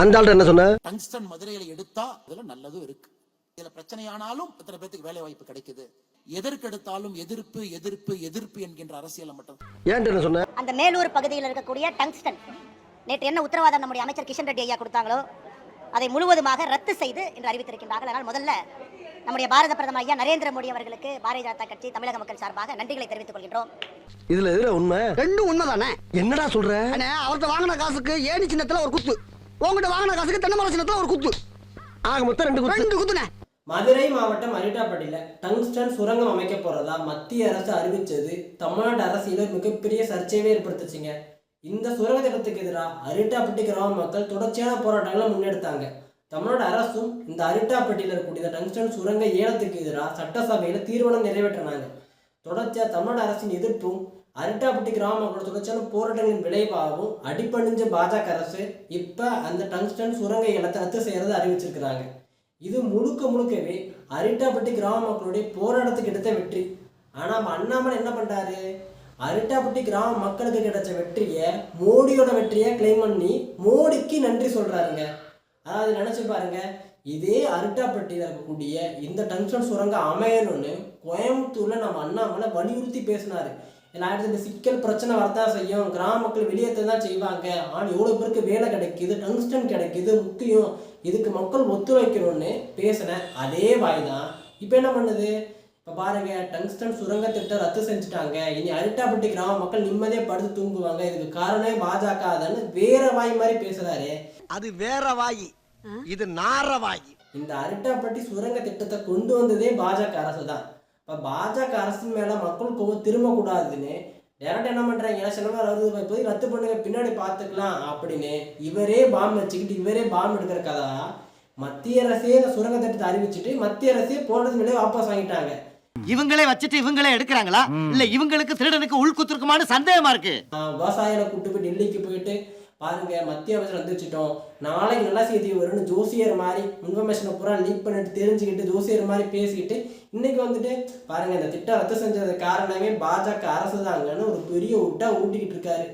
அந்த ஆள்கிட்ட என்ன சொன்ன? டங்ஸ்டன் மதுரையில எடுத்தா அதுல நல்லதும் இருக்கு. இதுல பிரச்சனையானாலும் இத்தனை பேத்துக்கு வேலை வாய்ப்பு கிடைக்குது. எதற்கு எடுத்தாலும் எதிர்ப்பு எதிர்ப்பு எதிர்ப்பு என்கின்ற அரசியலை மட்டும். ஏன்ட்டு என்ன சொன்ன? அந்த மேலூர் பகுதியில் இருக்கக்கூடிய டங்ஸ்டன் நேற்று என்ன உத்தரவாதம் நம்முடைய அமைச்சர் கிஷன் ரெட்டி ஐயா கொடுத்தாங்களோ அதை முழுவதுமாக ரத்து செய்து என்று அறிவித்திருக்கின்றார்கள். அதனால் முதல்ல நம்முடைய பாரத பிரதமர் ஐயா நரேந்திர மோடி அவர்களுக்கு பாரதிய ஜனதா கட்சி தமிழக மக்கள் சார்பாக நன்றிகளை தெரிவித்துக் கொள்கின்றோம். இதுல எதுல உண்மை? ரெண்டும் உண்மைதானே? என்னடா சொல்ற? அண்ணே அவர்கிட்ட வாங்கின காசுக்கு ஏணி சின்னத்துல ஒரு குத்து. உங்ககிட்ட வாங்கின காசுக்கு தென்னை மரம் சின்னத்துல ஒரு குத்து. ஆக மொத்தம் ரெண்டு குத்து. ரெண்டு குத்துனே. மதுரை மாவட்டம் அரிட்டாப்பட்டியில் டங்ஸ்டன் சுரங்கம் அமைக்க போறதா மத்திய அரசு அறிவிச்சது தமிழ்நாடு அரசியல மிகப்பெரிய சர்ச்சையவே ஏற்படுத்துச்சுங்க. இந்த சுரங்க திட்டத்துக்கு எதிராக அரிட்டாப்பட்டி கிராம மக்கள் தொடர்ச்சியான போராட்டங்களை முன்னெடுத்தாங்க. தமிழ்நாடு அரசும் இந்த அரிட்டாப்பட்டியில் இருக்கக்கூடிய டங்ஸ்டன் சுரங்க ஏலத்துக்கு எதிராக சட்டசபையில் தீர்மானம் நிறைவேற்றினாங்க. தொடர்ச்சியா தமிழ்நாடு அரசின் எதிர்ப்பும் அரிட்டாப்பட்டி கிராமங்களோட தொடர்ச்சியான போராட்டங்களின் விளைவாகவும் அடிப்பணிஞ்ச பாஜக அரசு இப்போ அந்த டங்ஸ்டன் சுரங்க இடத்தை ரத்து செய்கிறத அறிவிச்சிருக்கிறாங்க. இது முழுக்க முழுக்கவே அரிட்டாப்பட்டி கிராம மக்களுடைய போராட்டத்துக்கு எடுத்த வெற்றி. ஆனால் நம்ம அண்ணாமலை என்ன பண்ணுறாரு அரிட்டாப்பட்டி கிராம மக்களுக்கு கிடைச்ச வெற்றியை மோடியோட வெற்றியை கிளைம் பண்ணி மோடிக்கு நன்றி சொல்கிறாருங்க அதாவது நினச்சி பாருங்க. இதே அரிட்டாப்பட்டியில் இருக்கக்கூடிய இந்த டங்ஸ்டன் சுரங்கம் அமையணும்னு கோயம்புத்தூரில் நம்ம அண்ணாமலை வலியுறுத்தி பேசினாரு. ஏன்னா இந்த சிக்கல் பிரச்சனை வரதான் செய்யும். கிராம மக்கள் வெளியேற்ற தான் செய்வாங்க. ஆனால் எவ்வளோ பேருக்கு வேலை கிடைக்குது டங்ஸ்டன் கிடைக்குது முக்கியம். இதுக்கு மக்கள் ஒத்துழைக்கணும்னு பேசினேன் அதே வாய் தான் இப்போ என்ன பண்ணுது? இப்போ பாருங்க டங்ஸ்டன் சுரங்க திட்டம் ரத்து செஞ்சுட்டாங்க. இனி அரிட்டாப்பட்டி கிராம மக்கள் நிம்மதியாக படுத்து தூங்குவாங்க. இதுக்கு காரணமே பாஜக தான்னு வேற வாய் மாதிரி பேசுறாரு. அது வேற வாயி. இது நார வாயி. இந்த அரிட்டாப்பட்டி சுரங்க திட்டத்தை கொண்டு வந்ததே பாஜக அரசு தான் இப்போ பாஜக அரசின் மேலே மக்கள் கோவம் திரும்பக்கூடாதுன்னு டேரக்ட் என்ன பண்ணுறாங்க எலெக்ஷன் வருது போய் ரத்து பண்ணுங்க பின்னாடி பார்த்துக்கலாம் அப்படின்னு இவரே பாம்பு வச்சுக்கிட்டு இவரே பாம்பு எடுக்கிற கதா மத்திய அரசே இந்த சுரங்க திட்டத்தை அறிவிச்சிட்டு மத்திய அரசே போனது மேலே வாபஸ் வாங்கிட்டாங்க. இவங்களே வச்சுட்டு இவங்களே எடுக்கிறாங்களா? இல்ல இவங்களுக்கு திருடனுக்கு உள்குத்துருக்குமான்னு சந்தேகமா இருக்கு. விவசாயிகளை கூட்டு போய் டெல்லிக்கு போயிட்டு பாருங்க மத்திய அமைச்சர் வந்துச்சிட்டோம் நாளைக்கு நல்ல செய்தி வரும்னு ஜோசியர் மாதிரி இன்ஃபர்மேஷனை பூரா லீக் பண்ணிட்டு தெரிஞ்சுக்கிட்டு ஜோசியர் மாதிரி பேசிக்கிட்டு இன்னைக்கு வந்துட்டு பாருங்க இந்த திட்டம் ரத்து செஞ்சது காரணமே பாஜக அரசு தாங்கன்னு ஒரு பெரிய விட்டா ஊட்டிக்கிட்டு இருக்காரு.